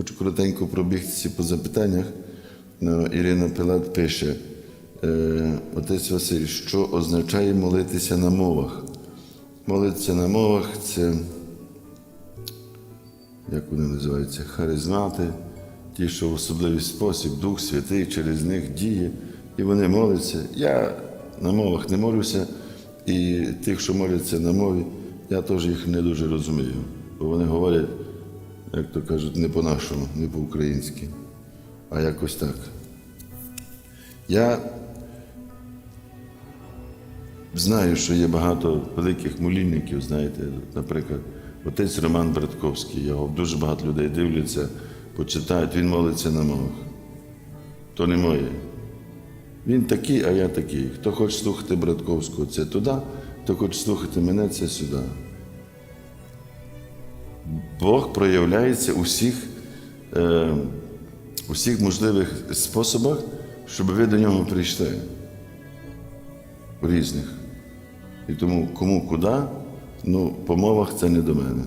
Хочу коротенько пробігтися по запитаннях. Ну, Ірина Пилат пише: е, Отець Василь, що означає молитися на мовах? Молитися на мовах це, як вони називаються, харизмати, ті, що в особливий спосіб Дух Святий через них діє, і вони моляться. Я на мовах не молюся, і тих, що моляться на мові, я теж їх не дуже розумію, бо вони говорять, як то кажуть, не по-нашому, не по-українськи, а якось так. Я знаю, що є багато великих молільників, знаєте, наприклад, отець Роман Братковський, його дуже багато людей дивляться, почитають, він молиться на мовах. То не моє. Він такий, а я такий. Хто хоче слухати Братковського, це туди, хто хоче слухати мене, це сюди. Бог проявляється у всіх, е, у можливих способах, щоб ви до нього прийшли. У різних. І тому кому куди, ну, по мовах це не до мене.